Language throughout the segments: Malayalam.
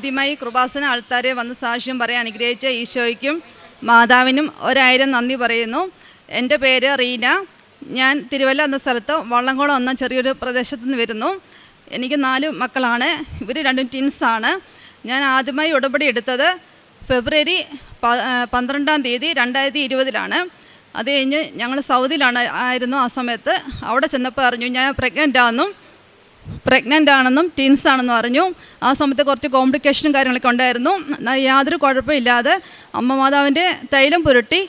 ആദ്യമായി കൃപാസന ആൾത്താരെ വന്ന് സാക്ഷ്യം പറയാൻ അനുഗ്രഹിച്ച ഈശോയ്ക്കും മാതാവിനും ഒരായിരം നന്ദി പറയുന്നു. എന്റെ പേര് റീന. ഞാൻ തിരുവല്ല എന്ന സ്ഥലത്ത് വള്ളംകുളം എന്ന ചെറിയൊരു പ്രദേശത്തു നിന്ന് വരുന്നു. എനിക്ക് നാല് മക്കളാണ്. ഇവർ രണ്ടും ട്വിൻസാണ് ഞാൻ ആദ്യമായി ഉടമ്പടി എടുത്തത് ഫെബ്രുവരി പന്ത്രണ്ടാം തീയതി രണ്ടായിരത്തി ഇരുപതിലാണ്. അത് കഴിഞ്ഞ് ഞങ്ങൾ സൗദിയിലാണ് ആയിരുന്നു ആ സമയത്ത്. അവിടെ ചെന്നപ്പോൾ അറിഞ്ഞു ഞാൻ പ്രഗ്നന്റ് ആണെന്നും പ്രഗ്നന്റ് ആണെന്നും ടീൻസ് ആണെന്നും അറിഞ്ഞു. ആ സമയത്ത് കുറച്ച് കോംപ്ലിക്കേഷനും കാര്യങ്ങളൊക്കെ ഉണ്ടായിരുന്നു. യാതൊരു കുഴപ്പമില്ലാതെ അമ്മ മാതാവിന്റെ തൈലം പുരട്ടി.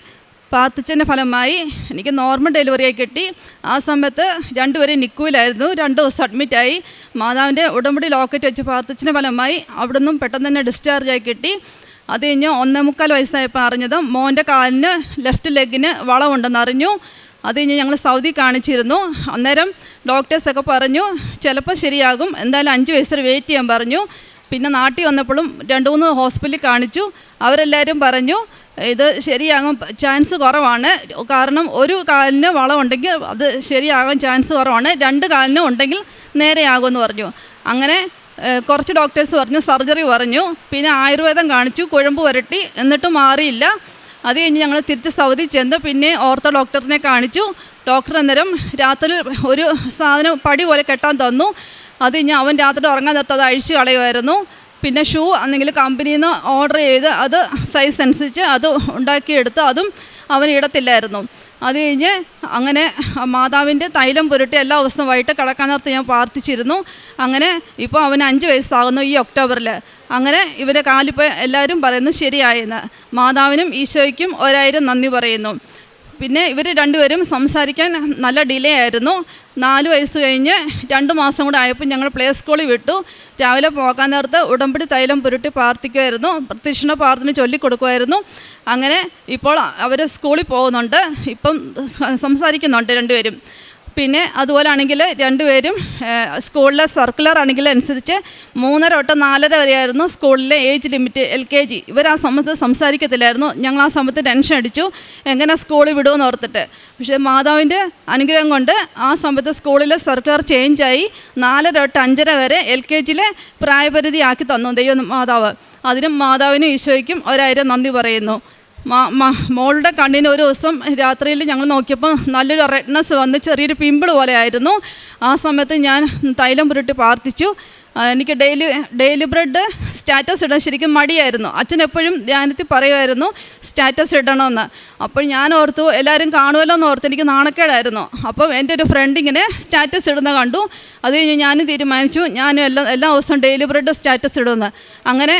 പ്രാർത്ഥിച്ചതിന്റെ ഫലമായി എനിക്ക് നോർമൽ ഡെലിവറിയായി കിട്ടി. ആ സമയത്ത് രണ്ടുപേരും നിൽക്കൂലായിരുന്നു രണ്ട് ദിവസം അഡ്മിറ്റായി മാതാവിന്റെ ഉടമ്പടി ലോക്കറ്റ് വെച്ച് പ്രാർത്ഥിച്ചതിന്റെ ഫലമായി അവിടെ നിന്നും പെട്ടെന്ന് തന്നെ ഡിസ്ചാർജായി കിട്ടി. അത് കഴിഞ്ഞ് ഒന്നേ മുക്കാൽ വയസ്സായപ്പോൾ അറിഞ്ഞത് മോന്റെ കാലിന് ലെഫ്റ്റ് ലെഗിന് വളവുണ്ടെന്ന് അറിഞ്ഞു. അത് കഴിഞ്ഞ് ഞങ്ങൾ സൗദി കാണിച്ചിരുന്നു. അന്നേരം ഡോക്ടേഴ്സൊക്കെ പറഞ്ഞു ചിലപ്പോൾ ശരിയാകും. എന്തായാലും അഞ്ച് വയസ്സിൽ വെയിറ്റ് ചെയ്യാൻ പറഞ്ഞു. പിന്നെ നാട്ടിൽ വന്നപ്പോഴും രണ്ട് മൂന്ന് ഹോസ്പിറ്റലിൽ കാണിച്ചു. അവരെല്ലാവരും പറഞ്ഞു ഇത് ശരിയാകാൻ ചാൻസ് കുറവാണ്. കാരണം ഒരു കാലിന് വളമുണ്ടെങ്കിൽ അത് ശരിയാകാൻ ചാൻസ് കുറവാണ്. രണ്ട് കാലിനും ഉണ്ടെങ്കിൽ നേരെയാകുമെന്ന് പറഞ്ഞു. അങ്ങനെ കുറച്ച് ഡോക്ടേഴ്സ് പറഞ്ഞു സർജറി പറഞ്ഞു. പിന്നെ ആയുർവേദം കാണിച്ചു കുഴമ്പ് വരട്ടി എന്നിട്ടും മാറിയില്ല. അത് കഴിഞ്ഞ് ഞങ്ങൾ തിരിച്ച് സൗദി ചെന്ന് പിന്നെ ഓർത്തോ ഡോക്ടറിനെ കാണിച്ചു. ഡോക്ടർ അന്നേരം രാത്രി ഒരു സാധനം പടി പോലെ കെട്ടാൻ തന്നു. അത് കഴിഞ്ഞ് അവൻ രാത്രി ഉറങ്ങാൻ നേരത്ത് അത് അഴിച്ചു കളയുമായിരുന്നു. പിന്നെ ഷൂ അല്ലെങ്കിൽ കമ്പനിയിൽ നിന്ന് ഓർഡർ ചെയ്ത് അത് സൈസ് അനുസരിച്ച് അത് ഉണ്ടാക്കിയെടുത്ത് അതും അവൻ ഇടത്തില്ലായിരുന്നു. അത് കഴിഞ്ഞ് അങ്ങനെ മാതാവിന്റെ തൈലം പുരട്ടി എല്ലാ ദിവസവും വൈകിട്ട് കിടക്കാൻ നേരത്ത് ഞാൻ പ്രാർത്ഥിച്ചിരുന്നു. അങ്ങനെ ഇപ്പോൾ അവന് അഞ്ച് വയസ്സാകുന്നു ഈ ഒക്ടോബറിൽ. അങ്ങനെ ഇവരെ കാലിപ്പോൾ എല്ലാവരും പറയുന്നു ശരിയായെന്ന്. മാതാവിനും ഈശോയ്ക്കും ഒരായിരം നന്ദി പറയുന്നു. പിന്നെ ഇവർ രണ്ടുപേരും സംസാരിക്കാൻ നല്ല ഡിലേ ആയിരുന്നു. നാല് വയസ്സ് കഴിഞ്ഞ് രണ്ട് മാസം കൂടെ ആയപ്പോൾ ഞങ്ങൾ പ്ലേ സ്കൂളിൽ വിട്ടു. രാവിലെ പോകാൻ നേരത്ത് ഉടമ്പടി തൈലം പുരട്ടി പ്രാർത്ഥിക്കുമായിരുന്നു പ്രത്യക്ഷണ പ്രാർത്ഥന ചൊല്ലിക്കൊടുക്കുമായിരുന്നു അങ്ങനെ ഇപ്പോൾ അവർ സ്കൂളിൽ പോകുന്നുണ്ട്. ഇപ്പം സംസാരിക്കുന്നുണ്ട് രണ്ടുപേരും. പിന്നെ അതുപോലെ ആണെങ്കിൽ രണ്ടുപേരും സ്കൂളിലെ സർക്കുലർ ആണെങ്കിൽ അനുസരിച്ച് മൂന്നര തൊട്ട് നാലര വരെയായിരുന്നു സ്കൂളിലെ age limit L K G. ഇവർ ആ സമയത്ത് സംസാരിക്കത്തില്ലായിരുന്നു. ഞങ്ങൾ ആ സമയത്ത് ടെൻഷൻ അടിച്ചു. എങ്ങനെ സ്കൂളിൽ വിടുമെന്ന് ഓർത്തിട്ട്. പക്ഷേ മാതാവിന്റെ അനുഗ്രഹം കൊണ്ട് ആ സമയത്ത് സ്കൂളിലെ സർക്കുലർ ചേഞ്ചായി നാലര തൊട്ട് അഞ്ചര വരെ എൽ കെ ജിയിലെ പ്രായപരിധി ആക്കി തന്നു ദൈവം മാതാവ്. അതിനും മാതാവിനും ഈശോയ്ക്കും ഒരായിരം നന്ദി പറയുന്നു. മോളുടെ കണ്ണിന് ഒരു ദിവസം രാത്രിയിൽ ഞങ്ങൾ നോക്കിയപ്പോൾ നല്ലൊരു റെഡ്നെസ് വന്ന് ചെറിയൊരു പിമ്പിൾ പോലെ ആയിരുന്നു. ആ സമയത്ത് ഞാൻ തൈലം പുരട്ടി പ്രാർത്ഥിച്ചു. എനിക്ക് ഡെയിലി ഡെയിലി ബ്രെഡ് സ്റ്റാറ്റസ് ഇടാൻ ശരിക്കും മടിയായിരുന്നു. അച്ഛൻ എപ്പോഴും ധ്യാനത്തിൽ പറയുമായിരുന്നു സ്റ്റാറ്റസ് ഇടണമെന്ന്. അപ്പോൾ ഞാൻ ഓർത്തു എല്ലാവരും കാണുമല്ലോ എന്ന് ഓർത്ത് എനിക്ക് നാണക്കേടായിരുന്നു. അപ്പം എന്റെ ഒരു ഫ്രണ്ട് ഇങ്ങനെ സ്റ്റാറ്റസ് ഇടുന്ന കണ്ടു. അത് കഴിഞ്ഞ് ഞാനും തീരുമാനിച്ചു ഞാനും എല്ലാ എല്ലാ ദിവസവും ഡെയിലി ബ്രെഡ് സ്റ്റാറ്റസ് ഇടുമെന്ന്. അങ്ങനെ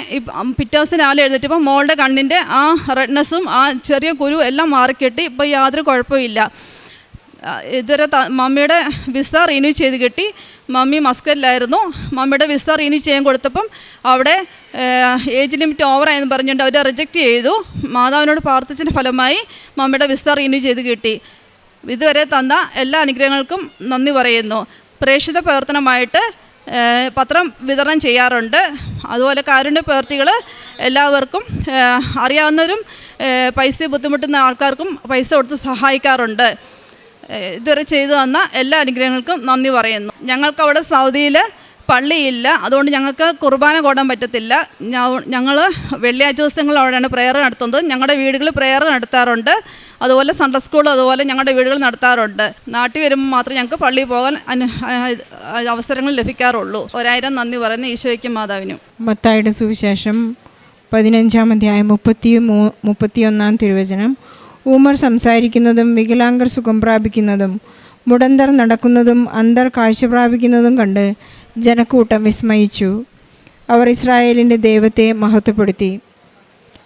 പിറ്റേ ദിവസം രാവിലെ എഴുന്നേറ്റപ്പോൾ മോളുടെ കണ്ണിന്റെ ആ റെഡ്നെസ്സും ആ ചെറിയ കുരു എല്ലാം മാറിക്കെട്ടി ഇപ്പോൾ യാതൊരു കുഴപ്പമില്ല ഇതുവരെ മമ്മിയുടെ വിസ റിന്യൂ ചെയ്ത് കിട്ടി. മമ്മി മസ്കറ്റിലായിരുന്നു. മമ്മിയുടെ വിസ റിന്യൂ ചെയ്യാൻ കൊടുത്തപ്പം അവിടെ ഏജ് ലിമിറ്റ് ഓവറായെന്ന് പറഞ്ഞുകൊണ്ട് അവർ റിജക്റ്റ് ചെയ്തു. മാതാവിനോട് പ്രാർത്ഥിച്ചതിന്റെ ഫലമായി മമ്മിയുടെ വിസ റിന്യൂ ചെയ്ത് കിട്ടി. ഇതുവരെ തന്ന എല്ലാ അനുഗ്രഹങ്ങൾക്കും നന്ദി പറയുന്നു. പ്രേക്ഷിത പ്രവർത്തനമായിട്ട് പത്രം വിതരണം ചെയ്യാറുണ്ട്. അതുപോലെ കാരുണ്യ പ്രവർത്തികൾ എല്ലാവർക്കും അറിയാവുന്നവരും പൈസ ബുദ്ധിമുട്ടുന്ന ആൾക്കാർക്കും പൈസ കൊടുത്ത് സഹായിക്കാറുണ്ട്. ഇതുവരെ ചെയ്തു തന്ന എല്ലാ അനുഗ്രഹങ്ങൾക്കും നന്ദി പറയുന്നു. ഞങ്ങൾക്കവിടെ സൗദിയിൽ പള്ളിയില്ല. അതുകൊണ്ട് ഞങ്ങൾക്ക് കുർബാന കൂടാൻ പറ്റത്തില്ല. ഞങ്ങൾ വെള്ളിയാഴ്ച ദിവസങ്ങളിൽ അവിടെയാണ് പ്രെയർ നടത്തുന്നത്. ഞങ്ങളുടെ വീടുകളിൽ പ്രെയർ നടത്താറുണ്ട്. അതുപോലെ സൺഡേ സ്കൂൾ അതുപോലെ ഞങ്ങളുടെ വീടുകളിൽ നടത്താറുണ്ട്. നാട്ടിൽ വരുമ്പോൾ മാത്രമേ ഞങ്ങൾക്ക് പള്ളിയിൽ പോകാൻ അവസരങ്ങൾ ലഭിക്കാറുള്ളൂ. ഒരായിരം നന്ദി പറയുന്ന ഈശോയ്ക്കും മാതാവിനും. മത്തായുടെ സുവിശേഷം പതിനഞ്ചാം അധ്യായം മുപ്പത്തി മൂ മുപ്പത്തിയൊന്നാം തിരുവചനം. ഊമർ സംസാരിക്കുന്നതും വികലാംഗർ സുഖം പ്രാപിക്കുന്നതും മുടന്തർ നടക്കുന്നതും അന്തർ കാഴ്ച പ്രാപിക്കുന്നതും കണ്ട് ജനക്കൂട്ടം വിസ്മയിച്ചു. അവർ ഇസ്രായേലിന്റെ ദൈവത്തെ മഹത്വപ്പെടുത്തി.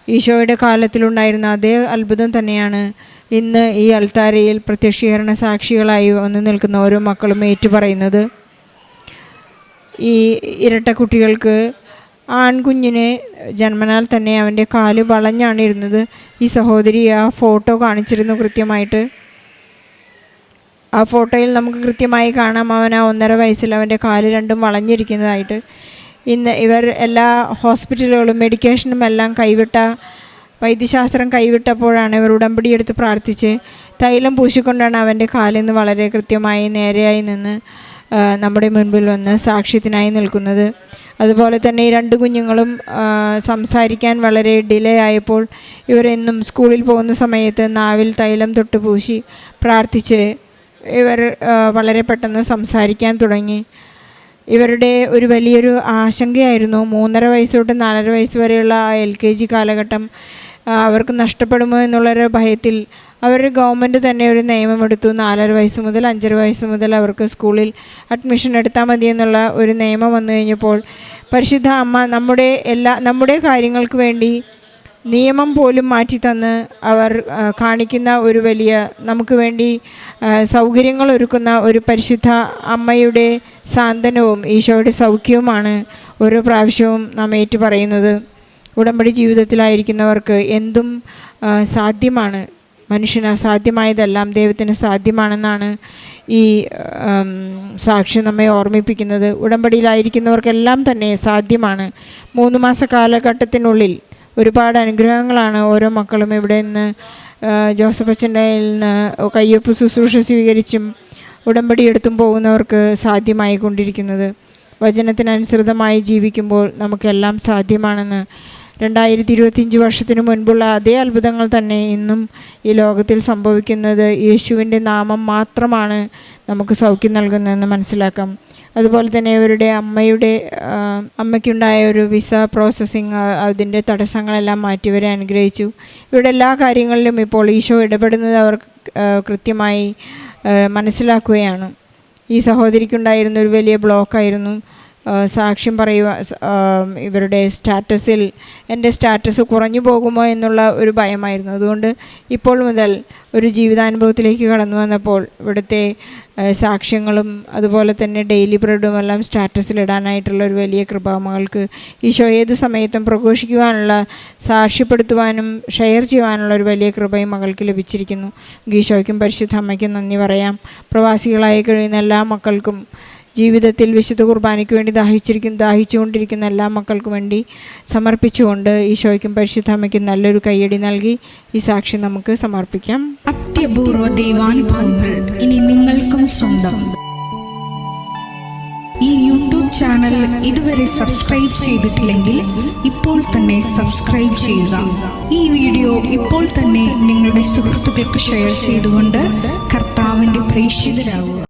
ഈശോയുടെ കാലത്തിലുണ്ടായിരുന്ന അതേ അത്ഭുതം തന്നെയാണ് ഇന്ന് ഈ അൾത്താരയിൽ പ്രത്യക്ഷീകരണ സാക്ഷികളായി വന്നു നിൽക്കുന്ന ഓരോ മക്കളും ഏറ്റുപറയുന്നത്. ഈ ഇരട്ട കുട്ടികൾക്ക് ആൺകുഞ്ഞിനെ ജന്മനാൽ തന്നെ അവന്റെ കാൽ വളഞ്ഞാണ് ഇരുന്നത്. ഈ സഹോദരി ആ ഫോട്ടോ കാണിച്ചിരുന്നു കൃത്യമായിട്ട്. ആ ഫോട്ടോയിൽ നമുക്ക് കൃത്യമായി കാണാം അവൻ ആ ഒന്നര വയസ്സിൽ അവന്റെ കാൽ രണ്ടും വളഞ്ഞിരിക്കുന്നതായിട്ട്. ഇന്ന് ഇവർ എല്ലാ ഹോസ്പിറ്റലുകളും മെഡിക്കേഷനും എല്ലാം കൈവിട്ട വൈദ്യശാസ്ത്രം കൈവിട്ടപ്പോഴാണ് ഇവർ ഉടമ്പടി എടുത്ത് പ്രാർത്ഥിച്ച് തൈലം പൂശിക്കൊണ്ടാണ് അവന്റെ കാലിൽ നിന്ന് വളരെ കൃത്യമായി നേരെയായി നിന്ന് നമ്മുടെ മുൻപിൽ വന്ന് സാക്ഷ്യത്തിനായി നിൽക്കുന്നത്. അതുപോലെ തന്നെ ഈ രണ്ട് കുഞ്ഞുങ്ങളും സംസാരിക്കാൻ വളരെ ഡിലേ ആയപ്പോൾ ഇവരെന്നും സ്കൂളിൽ പോകുന്ന സമയത്ത് നാവിൽ തൈലം തൊട്ട് പൂശി പ്രാർത്ഥിച്ച് ഇവർ വളരെ പെട്ടെന്ന് സംസാരിക്കാൻ തുടങ്ങി. ഇവരുടെ ഒരു വലിയൊരു ആശങ്കയായിരുന്നു മൂന്നര വയസ്സ് തൊട്ട് നാലര വയസ്സ് വരെയുള്ള എൽ കെ ജി കാലഘട്ടം. അവർക്ക് നഷ്ടപ്പെടുമോ എന്നുള്ളൊരു ഭയത്തിൽ അവർ ഗവൺമെന്റ് തന്നെ ഒരു നിയമം നിയമമെടുത്തു നാലര വയസ്സ് മുതൽ അഞ്ചര വയസ്സ് മുതൽ അവർക്ക് സ്കൂളിൽ അഡ്മിഷൻ എടുത്താൽ മതി എന്നുള്ള ഒരു നിയമം വന്നു കഴിഞ്ഞപ്പോൾ പരിശുദ്ധ അമ്മ നമ്മുടെ എല്ലാ നമ്മുടെ കാര്യങ്ങൾക്ക് വേണ്ടി നിയമം പോലും മാറ്റി തന്ന് അവർ കാണിക്കുന്ന ഒരു വലിയ നമുക്ക് വേണ്ടി സൗകര്യങ്ങൾ ഒരുക്കുന്ന ഒരു പരിശുദ്ധ അമ്മയുടെ സാന്ത്വനവും ഈശോയുടെ സൗഖ്യവുമാണ് ഓരോ പ്രാവശ്യവും നാം ഏറ്റു പറയുന്നത്. ഉടമ്പടി ജീവിതത്തിലായിരിക്കുന്നവർക്ക് എന്തും സാധ്യമാണ്. മനുഷ്യന് അസാധ്യമായതെല്ലാം ദൈവത്തിന് സാധ്യമാണെന്നാണ് ഈ സാക്ഷി നമ്മെ ഓർമ്മിപ്പിക്കുന്നത്. ഉടമ്പടിയിലായിരിക്കുന്നവർക്കെല്ലാം തന്നെ സാധ്യമാണ്. മൂന്ന് മാസ കാലഘട്ടത്തിനുള്ളിൽ ഒരുപാട് അനുഗ്രഹങ്ങളാണ് ഓരോ മക്കളും ഇവിടെ നിന്ന് ജോസഫ് അച്ഛന്റെ നിന്ന് കയ്യൊപ്പ് ശുശ്രൂഷ സ്വീകരിച്ചും ഉടമ്പടി എടുത്തും പോകുന്നവർക്ക് സാധ്യമായി കൊണ്ടിരിക്കുന്നത് വചനത്തിനനുസൃതമായി ജീവിക്കുമ്പോൾ നമുക്കെല്ലാം സാധ്യമാണെന്ന് രണ്ടായിരത്തി ഇരുപത്തിയഞ്ച് വർഷത്തിന് മുൻപുള്ള അതേ അത്ഭുതങ്ങൾ തന്നെ ഇന്നും ഈ ലോകത്തിൽ സംഭവിക്കുന്നത് യേശുവിന്റെ നാമം മാത്രമാണ് നമുക്ക് സൗഖ്യം നൽകുന്നതെന്ന് മനസ്സിലാക്കാം. അതുപോലെ തന്നെ ഇവരുടെ അമ്മയുടെ അമ്മയ്ക്കുണ്ടായ ഒരു വിസ പ്രോസസ്സിങ് അതിന്റെ തടസ്സങ്ങളെല്ലാം മാറ്റി ഇവരെ അനുഗ്രഹിച്ചു. ഇവരുടെ എല്ലാ കാര്യങ്ങളിലും ഇപ്പോൾ ഈശോ ഇടപെടുന്നത് അവർ കൃത്യമായി മനസ്സിലാക്കുകയാണ്. ഈ സഹോദരിക്കുണ്ടായിരുന്ന ഒരു വലിയ ബ്ലോക്കായിരുന്നു സാക്ഷ്യം പറയുക ഇവരുടെ സ്റ്റാറ്റസിൽ എന്റെ സ്റ്റാറ്റസ് കുറഞ്ഞു പോകുമോ എന്നുള്ള ഒരു ഭയമായിരുന്നു. അതുകൊണ്ട് ഇപ്പോൾ മുതൽ ഒരു ജീവിതാനുഭവത്തിലേക്ക് കടന്നു വന്നപ്പോൾ ഇവിടുത്തെ സാക്ഷ്യങ്ങളും അതുപോലെ തന്നെ ഡെയിലി ബ്രെഡും എല്ലാം സ്റ്റാറ്റസിലിടാനായിട്ടുള്ള ഒരു വലിയ കൃപ മകൾക്ക് ഈശോ ഏത് സമയത്തും പ്രഘോഷിക്കുവാനുള്ള സാക്ഷ്യപ്പെടുത്തുവാനും ഷെയർ ചെയ്യുവാനുള്ള ഒരു വലിയ കൃപയും മകൾക്ക് ലഭിച്ചിരിക്കുന്നു. ഈശോയ്ക്കും പരിശുദ്ധ അമ്മയ്ക്കും നന്ദി പറയാം. പ്രവാസികളായി കഴിയുന്ന എല്ലാ മക്കൾക്കും ജീവിതത്തിൽ വിശുദ്ധ കുർബാനയ്ക്ക് വേണ്ടി ദാഹിച്ചിരിക്കുന്ന ദാഹിച്ചുകൊണ്ടിരിക്കുന്ന എല്ലാ മക്കൾക്കും വേണ്ടി സമർപ്പിച്ചുകൊണ്ട് ഈശോയ്ക്കും പരിശുദ്ധാമയ്ക്കും നല്ലൊരു കയ്യടി നൽകി ഈ സാക്ഷി നമുക്ക് സമർപ്പിക്കാം. അത്യപൂർവ ദൈവാനുഭവങ്ങൾ ഇനി നിങ്ങൾക്കും സ്വന്തം. ഈ യൂട്യൂബ് ചാനൽ ഇതുവരെ സബ്സ്ക്രൈബ് ചെയ്തിട്ടില്ലെങ്കിൽ ഇപ്പോൾ തന്നെ സബ്സ്ക്രൈബ് ചെയ്യുക. ഈ വീഡിയോ ഇപ്പോൾ തന്നെ നിങ്ങളുടെ സുഹൃത്തുക്കൾക്ക് ഷെയർ ചെയ്തുകൊണ്ട് കർത്താവിന്റെ പ്രേക്ഷിതരാകുക